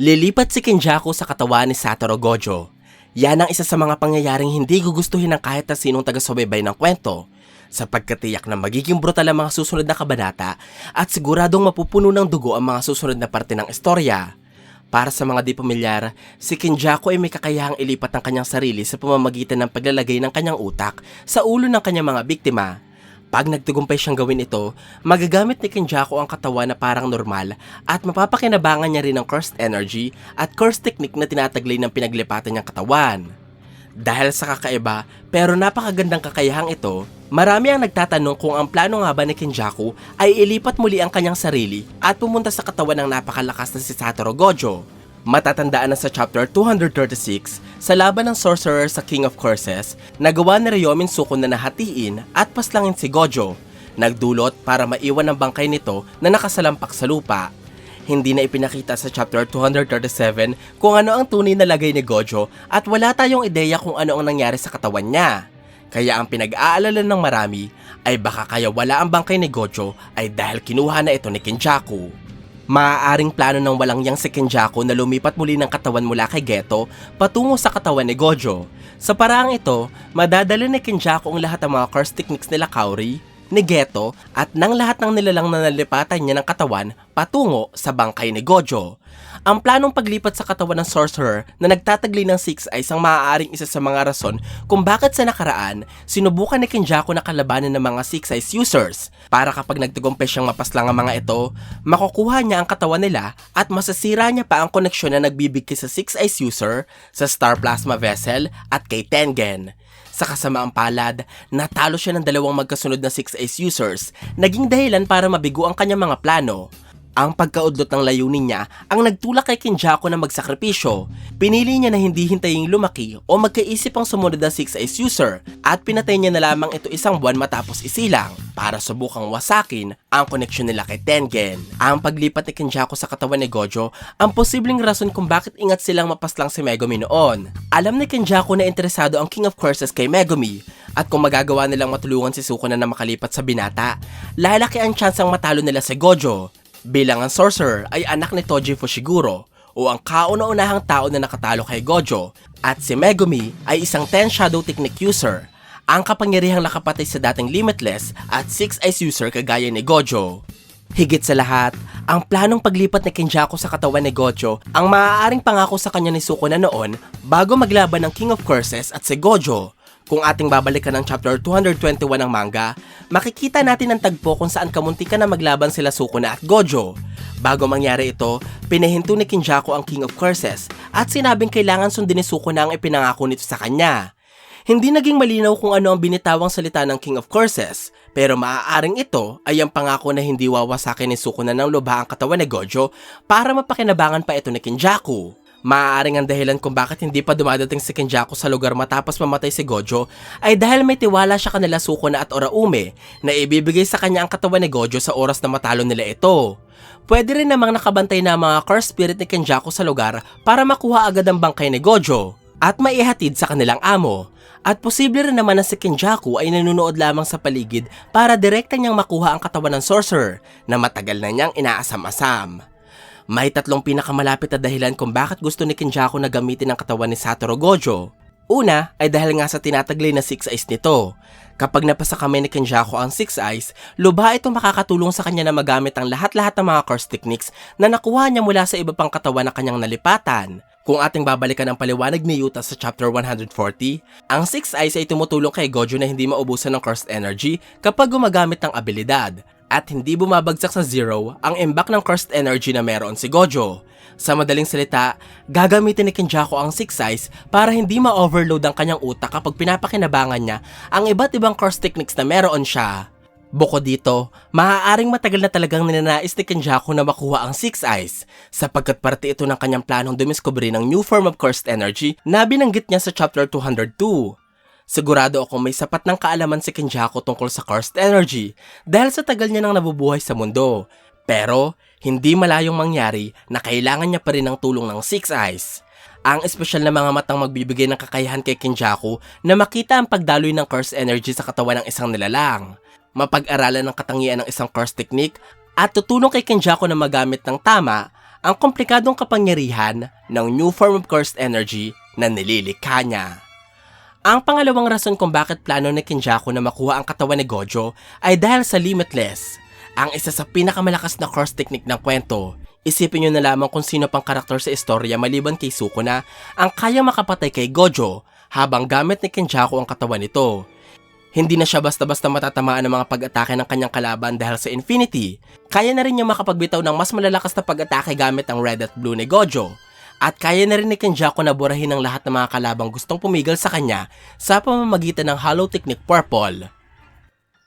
Lilipat si Kenjaku sa katawan ni Satoru Gojo. Yan ang isa sa mga pangyayaring hindi gugustuhin ng kahit na sinong taga-subaybay ng kwento sapagkat tiyak na magiging brutal ang mga susunod na kabanata at siguradong mapupuno ng dugo ang mga susunod na parte ng istorya. Para sa mga di pamilyar, si Kenjaku ay may kakayahang ilipat ang kanyang sarili sa pamamagitan ng paglalagay ng kanyang utak sa ulo ng kanyang mga biktima. Pag nagtagumpay siyang gawin ito, magagamit ni Kenjaku ang katawan na parang normal at mapapakinabangan niya rin ang cursed energy at cursed technique na tinataglay ng pinaglipatan niyang katawan. Dahil sa kakaiba pero napakagandang kakayahang ito, marami ang nagtatanong kung ang plano nga ba ni Kenjaku ay ilipat muli ang kanyang sarili at pumunta sa katawan ng napakalakas na si Satoru Gojo. Matatandaan na sa chapter 236 sa laban ng sorcerer sa King of Curses, nagawa ni Ryomin Suko na nahatiin at paslangin si Gojo. Nagdulot para maiwan ang bangkay nito na nakasalampak sa lupa. Hindi na ipinakita sa chapter 237 kung ano ang tunay na lagay ni Gojo at wala tayong ideya kung ano ang nangyari sa katawan niya. Kaya ang pinag-aalala ng marami ay baka kaya wala ang bangkay ni Gojo ay dahil kinuha na ito ni Kenjaku. Maaaring plano ng walang yang si Kenjaku na lumipat muli ng katawan mula kay Geto patungo sa katawan ni Gojo. Sa paraang ito, madadala ni Kenjaku ang lahat ng mga curse techniques nila Kaori, ni Geto at ng lahat ng nilalang na nalipatan niya ng katawan patungo sa bangkay ni Gojo. Ang planong paglipat sa katawan ng sorcerer na nagtataglay ng Six Eyes ang maaaring isa sa mga rason kung bakit sa nakaraan sinubukan ni Kenjaku na kalabanan ng mga Six Eyes users para kapag nagtagumpay siyang mapaslang ang mga ito, makukuha niya ang katawan nila at masasira niya pa ang koneksyon na nagbibigay sa Six Eyes user, sa Star Plasma Vessel at kay Tengen. Sa kasamaang palad, natalo siya ng dalawang magkasunod na 6 Ace users, naging dahilan para mabigo ang kanyang mga plano. Ang pagkaudlot ng layunin niya ang nagtulak kay Kenjaku na magsakripisyo. Pinili niya na hindi hintaying lumaki o magkaisip ang sumunod na 6 Ace user at pinatay niya na lamang ito isang buwan matapos isilang para subukang wasakin ang koneksyon nila kay Tengen. Ang paglipat ni Kenjaku sa katawan ni Gojo ang posibleng rason kung bakit ingat silang mapaslang si Megumi noon. Alam ni Kenjaku na interesado ang King of Curses kay Megumi at kung magagawa nilang matulungan si Sukuna na makalipat sa binata, lalaki ang tsansang matalo nila si Gojo. Bilang ang sorcerer ay anak ni Toji Fushiguro o ang kauna-unahang tao na nakatalo kay Gojo at si Megumi ay isang 10 shadow technique user ang kapangyarihang nakapatay sa dating Limitless at 6 Eyes user kagaya ni Gojo. Higit sa lahat, ang planong paglipat ni Kenjaku sa katawan ni Gojo ang maaaring pangako sa kanya ni Suko na noon bago maglaban ng King of Curses at si Gojo. Kung ating babalikan ang chapter 221 ng manga, makikita natin ang tagpo kung saan kamuntikan na maglaban sila Sukuna at Gojo. Bago mangyari ito, pinahinto ni Kenjaku ang King of Curses at sinabing kailangan sundin ni Sukuna ang ipinangako nito sa kanya. Hindi naging malinaw kung ano ang binitawang salita ng King of Curses, pero maaaring ito ay ang pangako na hindi wawasakin ni Sukuna ng lubha ang katawan ni Gojo para mapakinabangan pa ito ni Kenjaku. Maaaring ang dahilan kung bakit hindi pa dumadating si Kenjaku sa lugar matapos mamatay si Gojo ay dahil may tiwala siya kanila Sukuna at Oraume na ibibigay sa kanya ang katawan ni Gojo sa oras na matalo nila ito. Pwede rin namang nakabantay na mga curse spirit ni Kenjaku sa lugar para makuha agad ang bangkay ni Gojo at maihatid sa kanilang amo. At posible rin naman na si Kenjaku ay nanonood lamang sa paligid para direkta niyang makuha ang katawan ng sorcerer na matagal na niyang inaasam-asam. May tatlong pinakamalapit na dahilan kung bakit gusto ni Kenjaku na gamitin ang katawan ni Satoru Gojo. Una ay dahil nga sa tinataglay na 6 eyes nito. Kapag napasa kami ni Kenjaku ang 6 eyes, lubha ito makakatulong sa kanya na magamit ang lahat-lahat ng mga curse techniques na nakuha niya mula sa iba pang katawan na kanyang nalipatan. Kung ating babalikan ang paliwanag ni Yuta sa chapter 140, ang 6 eyes ay tumutulong kay Gojo na hindi maubusan ng cursed energy kapag gumagamit ng abilidad at hindi bumabagsak sa zero ang imbak ng cursed energy na meron si Gojo. Sa madaling salita, gagamitin ni Kenjaku ang Six Eyes para hindi ma-overload ang kanyang utak kapag pinapakinabangan niya ang iba't ibang curse techniques na meron siya. Bukod dito, maaaring matagal na talagang ninanais ni Kenjaku na makuha ang Six Eyes sapagkat parte ito ng kanyang planong dumiskubri ng new form of cursed energy na binanggit niya sa chapter 202. Sigurado ako may sapat ng kaalaman si Kenjaku tungkol sa cursed energy dahil sa tagal niya nang nabubuhay sa mundo. Pero, hindi malayong mangyari na kailangan niya pa rin ng tulong ng Six Eyes. Ang espesyal na mga matang magbibigay ng kakayahan kay Kenjaku na makita ang pagdaloy ng curse energy sa katawan ng isang nilalang. Mapag-aralan ng katangian ng isang curse technique at tutulong kay Kenjaku na magamit ng tama ang komplikadong kapangyarihan ng new form of cursed energy na nililikha niya. Ang pangalawang rason kung bakit plano ni Kenjaku na makuha ang katawan ni Gojo ay dahil sa Limitless, ang isa sa pinakamalakas na curse technique ng kwento. Isipin nyo na lamang kung sino pang karakter sa istorya maliban kay Sukuna ang kaya makapatay kay Gojo habang gamit ni Kenjaku ang katawan nito. Hindi na siya basta-basta matatamaan ng mga pag-atake ng kanyang kalaban dahil sa Infinity. Kaya na rin niya makapagbitaw ng mas malalakas na pag-atake gamit ang Red at Blue ni Gojo. At kaya na rin ni Kenjaku na burahin ang lahat ng mga kalabang gustong pumigil sa kanya sa pamamagitan ng Hollow Technique Purple.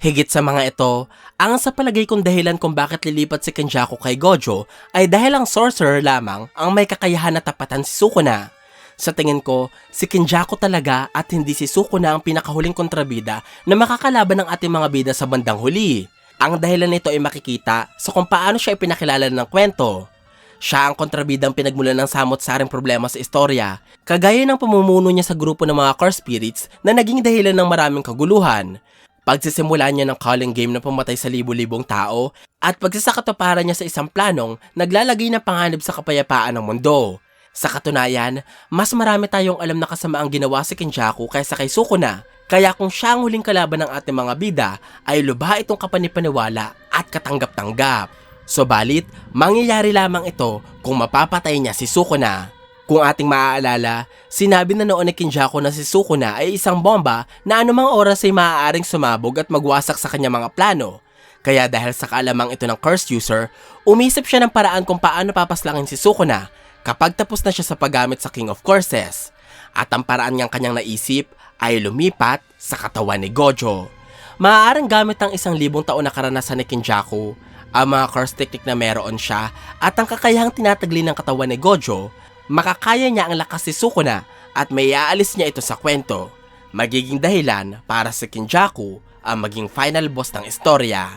Higit sa mga ito, ang sa palagay kong dahilan kung bakit lilipat si Kenjaku kay Gojo ay dahil ang sorcerer lamang ang may kakayahan na tapatan si Sukuna. Sa tingin ko, si Kenjaku talaga at hindi si Sukuna ang pinakahuling kontrabida na makakalaban ng ating mga bida sa bandang huli. Ang dahilan nito ay makikita sa kung paano siya ipinakilala ng kwento. Siya ang kontrabidang pinagmulan ng samot-saring problema sa istorya, kagaya ng pamumuno niya sa grupo ng mga core spirits na naging dahilan ng maraming kaguluhan. Pagsisimula niya ng calling game na pumatay sa libu-libong tao at pagsasakatuparan niya sa isang planong naglalagay ng panganib sa kapayapaan ng mundo. Sa katunayan, mas marami tayong alam na kasama ang ginawa si Kenjaku kaysa kay Sukuna. Kaya kung siya ang huling kalaban ng ating mga bida, ay lubha itong kapanipaniwala at katanggap-tanggap. Subalit, mangyayari lamang ito kung mapapatay niya si Sukuna. Kung ating maaalala, sinabi na noon ni Kinjaku na si Sukuna ay isang bomba na anumang oras ay maaaring sumabog at magwasak sa kanyang mga plano. Kaya dahil sa kaalamang ito ng curse user, umisip siya ng paraan kung paano papaslangin si Sukuna kapag tapos na siya sa paggamit sa King of Curses. At ang paraan niyang kanyang naisip ay lumipat sa katawan ni Gojo. Maaaring gamit ang isang libong taon na karanasan ni Kinjaku, ang mga curse technique na meron siya at ang kakayahang tinatagli ng katawan ni Gojo, makakaya niya ang lakas si Sukuna at may aalis niya ito sa kwento. Magiging dahilan para sa Kinjaku ang maging final boss ng istorya.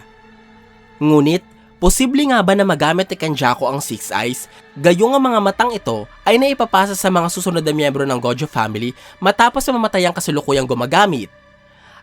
Ngunit, posible nga ba na magamit ni Kenjaku ang Six Eyes, gayong ang mga matang ito ay naipapasa sa mga susunod na miyembro ng Gojo family matapos na mamatay ang kasulukuyang gumagamit?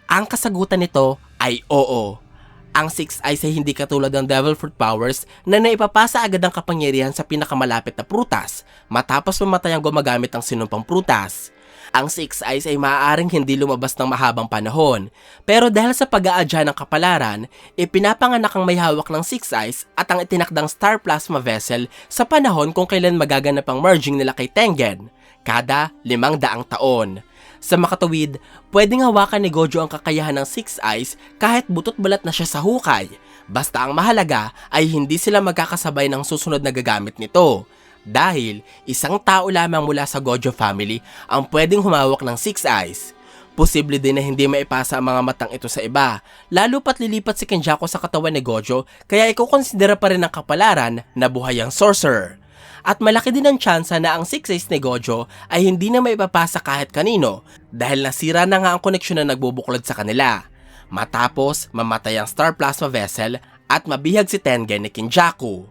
Ang kasagutan nito ay oo. Ang Six Eyes ay hindi katulad ng Devil Fruit Powers na naipapasa agad ang kapangyarihan sa pinakamalapit na prutas matapos mamatay ang gumagamit ng sinumpang prutas. Ang Six Eyes ay maaaring hindi lumabas ng mahabang panahon, pero dahil sa pag-aadya ng kapalaran, ipinapanganak ang may hawak ng Six Eyes at ang itinakdang Star Plasma Vessel sa panahon kung kailan magaganap ang merging nila kay Tengen, kada limang daang taon. Sa makatawid, pwedeng hawakan ni Gojo ang kakayahan ng Six Eyes kahit butot balat na siya sa hukay. Basta ang mahalaga ay hindi sila magkakasabay ng susunod na gagamit nito. Dahil isang tao lamang mula sa Gojo family ang pwedeng humawak ng Six Eyes. Posible din na hindi maipasa ang mga matang ito sa iba, lalo pat lilipat si Kenjaku sa katawan ni Gojo kaya ikukonsidera pa rin ng kapalaran na buhay ang sorcerer. At malaki din ang tsansa na ang Six Eyes ni Gojo ay hindi na maipapasa kahit kanino dahil nasira na nga ang koneksyon na nagbubuklod sa kanila. Matapos, mamatay ang Star Plasma Vessel at mabihag si Tengen ni Kinjaku.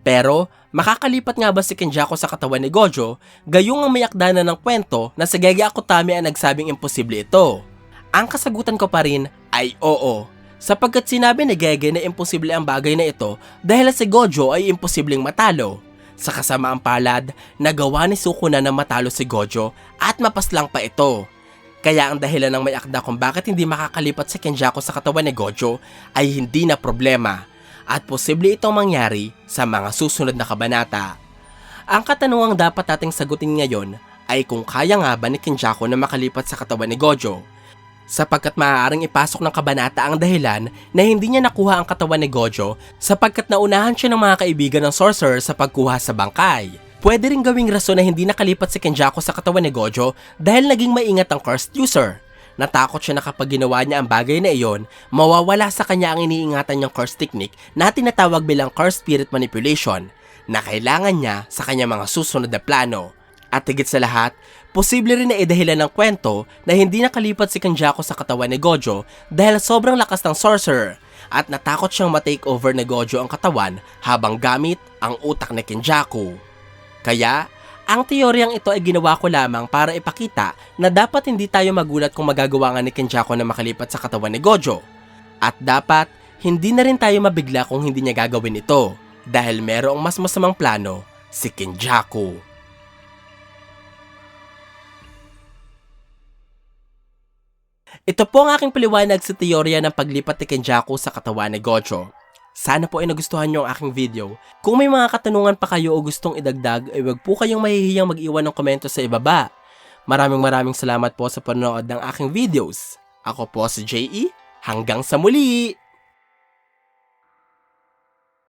Pero, makakalipat nga ba si Kenjaku sa katawan ni Gojo, gayong ang mayakda na ng kwento na si Gege Akutami ang nagsabing imposible ito? Ang kasagutan ko pa rin ay oo, sapagkat sinabi ni Gege na imposible ang bagay na ito dahil si Gojo ay imposibleng matalo. Sa kasamaang palad, nagawa ni Sukuna na matalo si Gojo at mapaslang pa ito. Kaya ang dahilan ng may akda kung bakit hindi makakalipat si Kenjaku sa katawan ni Gojo ay hindi na problema at posible itong mangyari sa mga susunod na kabanata. Ang katanungang dapat nating sagutin ngayon ay kung kaya nga ba ni Kenjaku na makalipat sa katawan ni Gojo. Sapagkat maaaring ipasok ng kabanata ang dahilan na hindi niya nakuha ang katawan ni Gojo sapagkat naunahan siya ng mga kaibigan ng sorcerer sa pagkuha sa bangkay. Pwede rin gawing rason na hindi nakalipat si Kenjaku sa katawan ni Gojo dahil naging maingat ang cursed user. Natakot siya na kapag ginawa niya ang bagay na iyon, mawawala sa kanya ang iniingatan niyang curse technique na tinatawag bilang curse spirit manipulation na kailangan niya sa kanyang mga susunod na plano. At higit sa lahat, posible rin na idahilan ng kwento na hindi nakalipat si Kenjaku sa katawan ni Gojo dahil sobrang lakas ng sorcerer at natakot siyang matake over ni Gojo ang katawan habang gamit ang utak ni Kenjaku. Kaya, ang teoryang ito ay ginawa ko lamang para ipakita na dapat hindi tayo magulat kung magagawa nga ni Kenjaku na makalipat sa katawan ni Gojo. At dapat, hindi na rin tayo mabigla kung hindi niya gagawin ito. dahil merong mas masamang plano si Kenjaku. Ito po ang aking paliwanag sa teorya ng paglipat ni Kenjaku sa katawan ni Gojo. Sana po ay nagustuhan nyo ang aking video. Kung may mga katanungan pa kayo o gustong idagdag, ay wag po kayong mahihiyang mag-iwan ng komento sa ibaba. Maraming maraming salamat po sa panonood ng aking videos. Ako po si JE. Hanggang sa muli!